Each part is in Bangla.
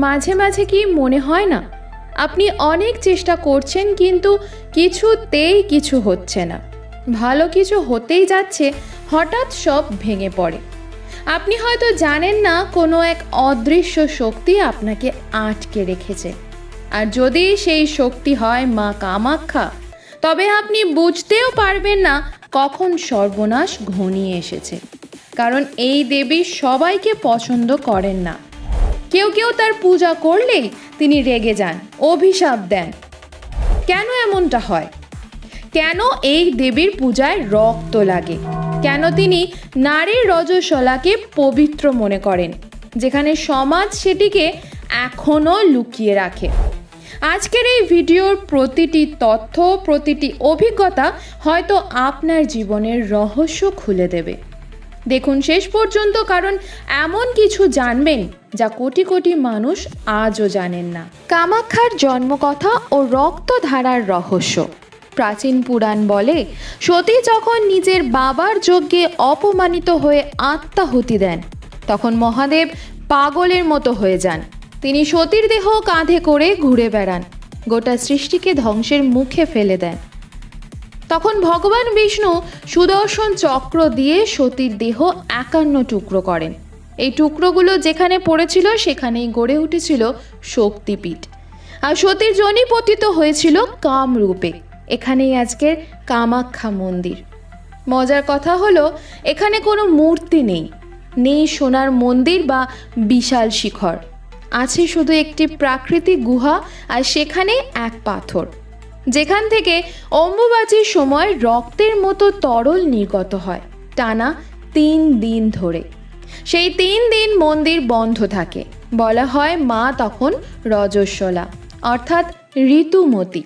মাঝে মাঝে কি মনে হয় না? আপনি অনেক চেষ্টা করছেন কিন্তু কিছুতেই কিছু হচ্ছে না। ভালো কিছু হতেই যাচ্ছে, হঠাৎ সব ভেঙে পড়ে। আপনি হয়তো জানেন না, কোনো এক অদৃশ্য শক্তি আপনাকে আটকে রেখেছে। আর যদি সেই শক্তি হয় মা কামাখ্যা, তবে আপনি বুঝতেও পারবেন না কখন সর্বনাশ ঘনিয়ে এসেছে। কারণ এই দেবী সবাইকে পছন্দ করেন না। কেউ কেউ তার পূজা করলেই তিনি রেগে যান, অভিশাপ দেন। কেন এমনটা হয়? কেন এই দেবীর পূজায় রক্ত লাগে? কেন তিনি নারীর রজস্বলাকে পবিত্র মনে করেন, যেখানে সমাজ সেটিকে এখনও লুকিয়ে রাখে? আজকের এই ভিডিওর প্রতিটি তথ্য, প্রতিটি অভিজ্ঞতা হয়তো আপনার জীবনের রহস্য খুলে দেবে। দেখুন শেষ পর্যন্ত কারণ এমন কিছু জানবেন যা কোটি কোটি মানুষ আজও জানেন না। কামাক্ষার জন্মকথা ও রক্তধারার রহস্য। প্রাচীন পুরাণ বলে, সতী যখন নিজের বাবার যজ্ঞে অপমানিত হয়ে আত্মাহুতি দেন, তখন মহাদেব পাগলের মতো হয়ে যান। তিনি সতীর দেহ কাঁধে করে ঘুরে বেড়ান। গোটা সৃষ্টিকে ধ্বংসের মুখে ফেলে দেন। তখন ভগবান বিষ্ণু সুদর্শন চক্র দিয়ে সতীর দেহ একান্ন টুকরো করেন। এই টুকরোগুলো যেখানে পড়েছিল, সেখানেই গড়ে উঠেছিল শক্তিপীঠ। আর সতীর জনি পতিত হয়েছিল কামরূপে। এখানেই আজকের কামাখ্যা মন্দির। মজার কথা হলো, এখানে কোনো মূর্তি নেই। নেই সোনার মন্দির বা বিশাল শিখর। আছে শুধু একটি প্রাকৃতিক গুহা আর সেখানে এক পাথর। যেখান থেকে অম্বুবাচীর সময় রক্তের মতো তরল নির্গত হয়, টানা তিন দিন ধরে। সেই তিন দিন মন্দির বন্ধ থাকে। বলা হয় মা তখন রজস্বলা, অর্থাৎ ঋতুমতী।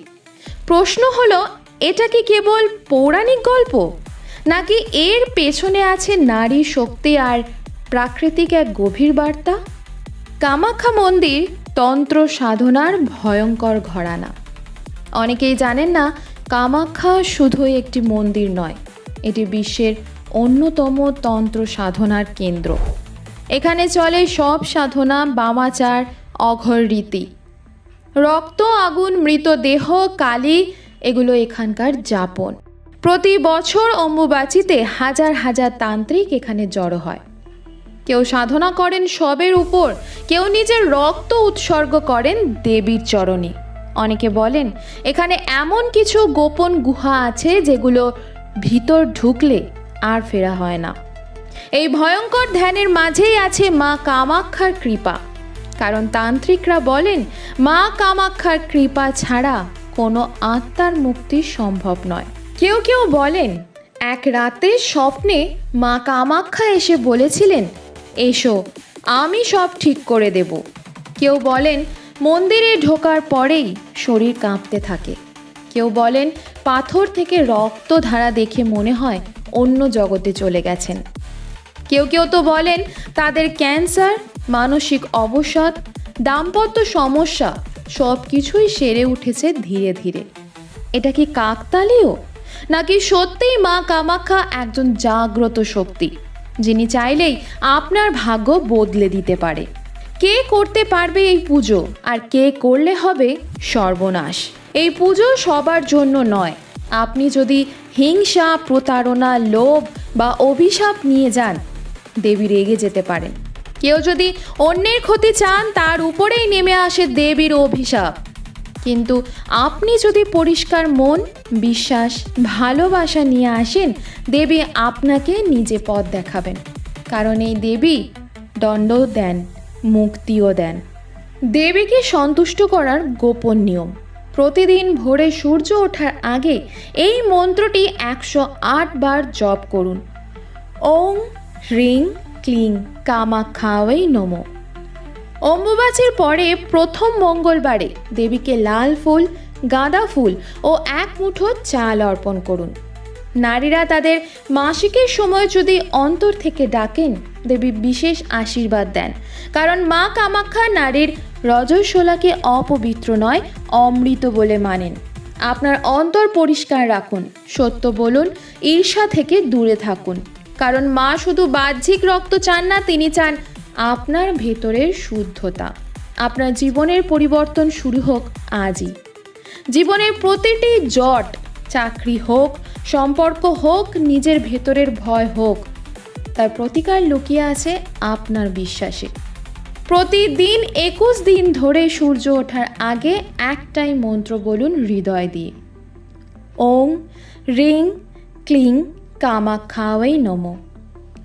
প্রশ্ন হলো, এটা কি কেবল পৌরাণিক গল্প? নাকি এর পেছনে আছে নারী শক্তি আর প্রাকৃতিক এক গভীর বার্তা? কামাখ্যা মন্দির তন্ত্র সাধনার ভয়ঙ্কর ঘরানা। অনেকেই জানেন না, কামাখ্যা শুধুই একটি মন্দির নয়, এটি বিশ্বের অন্যতম তন্ত্র সাধনার কেন্দ্র। এখানে চলে সব সাধনা বামাচার, অঘর রীতি। রক্ত, আগুন মৃতদেহ কালি, এগুলো এখানকার যাপন। প্রতি বছর অম্বুবাচিতে হাজার হাজার তান্ত্রিক এখানে জড়ো হয়। কেউ সাধনা করেন সবের উপর, কেউ নিজের রক্ত উৎসর্গ করেন দেবীর চরণে। অনেকে বলেন, এখানে এমন কিছু গোপন গুহা আছে যেগুলো ভিতর ঢুকলে আর ফেরা হয় না। এই ভয়ঙ্কর ধ্যানের মাঝেই আছে মা কামাক্ষার কৃপা। কারণ তান্ত্রিকরা বলেন, মা কামাক্ষার কৃপা ছাড়া কোনো আত্মার মুক্তি সম্ভব নয়। কেউ কেউ বলেন, এক রাতে স্বপ্নে মা কামাক্ষা এসে বলেছিলেন, এসো, আমি সব ঠিক করে দেব। কেউ বলেন মন্দিরে ঢোকার পরেই শরীর কাঁপতে থাকে। কেউ বলেন, পাথর থেকে রক্ত ধারা দেখে মনে হয় অন্য জগতে চলে গেছেন। কেউ কেউ তো বলেন, তাদের ক্যান্সার, মানসিক অবসাদ, দাম্পত্য সমস্যা সব কিছুই সেরে উঠেছে ধীরে ধীরে। এটা কি কাকতালীয়? নাকি সত্যিই মা কামাখ্যা একজন জাগ্রত শক্তি, যিনি চাইলেই আপনার ভাগ্য বদলে দিতে পারে? কে করতে পারবে এই পুজো? আর কে করলে হবে সর্বনাশ? এই পুজো সবার জন্য নয়। আপনি যদি হিংসা, প্রতারণা, লোভ বা অভিশাপ নিয়ে যান, দেবী রেগে যেতে পারেন। কেউ যদি অন্যের ক্ষতি চান, তার উপরেই নেমে আসে দেবীর অভিশাপ। কিন্তু আপনি যদি পরিষ্কার মন, বিশ্বাস, ভালোবাসা নিয়ে আসেন, দেবী আপনাকে নিজে পথ দেখাবেন। কারণ এই দেবী দণ্ড দেন। মুক্তিও দেন। দেবীকে সন্তুষ্ট করার গোপন নিয়ম। প্রতিদিন ভোরে সূর্য ওঠার আগে এই মন্ত্রটি একশো আট বার জপ করুন। ওং হ্রিং ক্লিং কামাখ্যাওয়াই নমঃ। অম্বুবাচীর পরে প্রথম মঙ্গলবারে দেবীকে লাল ফুল, গাঁদা ফুল ও এক মুঠো চাল অর্পণ করুন। নারীরা তাদের মাসিকের সময় যদি অন্তর থেকে ডাকেন, দেবী বিশেষ আশীর্বাদ দেন। কারণ মা কামাখ্যা নারীর রজস্বলাকে অপবিত্র নয়, অমৃত বলে মানেন। আপনার অন্তর পরিষ্কার রাখুন, সত্য বলুন, ঈর্ষা থেকে দূরে থাকুন। কারণ মা শুধু বাহ্যিক রক্ত চান না, তিনি চান আপনার ভেতরের শুদ্ধতা। আপনার জীবনের পরিবর্তন শুরু হোক আজই। জীবনের প্রতিটি জট, চাকরি হোক সম্পর্ক হোক, নিজের ভেতরের ভয় হোক, তার প্রতিকার লুকিয়ে আছে আপনার বিশ্বাসে। প্রতিদিন একুশ দিন ধরে সূর্য ওঠার আগে একটাই মন্ত্র বলুন হৃদয় দিয়ে। ওং, রিং, ক্লিং কামাখ্যাওয়াই নমো।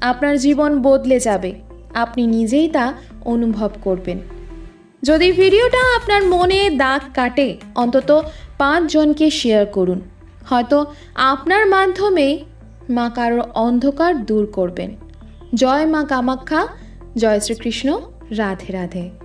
আপনার জীবন বদলে যাবে, আপনি নিজেই তা অনুভব করবেন। যদি ভিডিওটা আপনার মনে দাগ কাটে, অন্তত পাঁচজনকে শেয়ার করুন। হয়তো আপনার মাধ্যমে মা কারোর অন্ধকার দূর করবেন। জয় মা কামাখ্যা, জয় শ্রীকৃষ্ণ, রাধে রাধে।